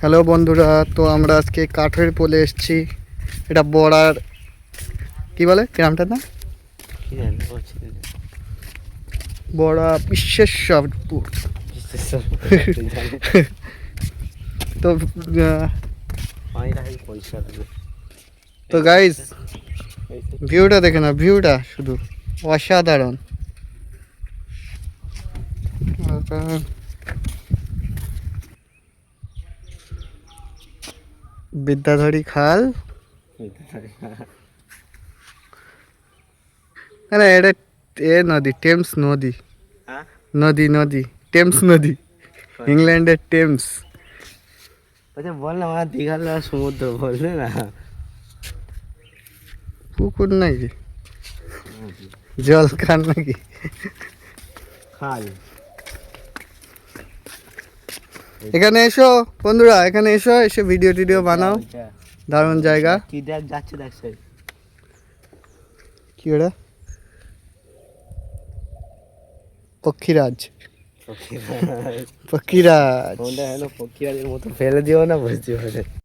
Hello বন্ধুরা, তো আমরা আজকে কাঠের পোলে এসেছি এটা বড়ার, কি বলে গ্রামটার নাম। বড়া বিশ্বেশ্বরপুর তো। তো তো। ভিউটা দেখে না ভিউটা শুধু অসাধারণ বিদ্যাধরী খাল না না, এটা এ নদী টেমস নদী হ্যাঁ? নদী নদী টেমস নদী ইংল্যান্ডের টেমস আচ্ছা বল না আমার দীঘার না সমুদ্র বললে না পুকুর নাকি জল খান নাকি খাল এখানে এসো বন্ধুরা এখানে এসো এসে ভিডিও টিডিও বানাও। দারুণ জায়গা। কি দেখ যাচ্ছে দেখ কি ওটা? পক্ষীরাজ। পক্ষীরাজ। ফেলে দিও না বুঝতে পারে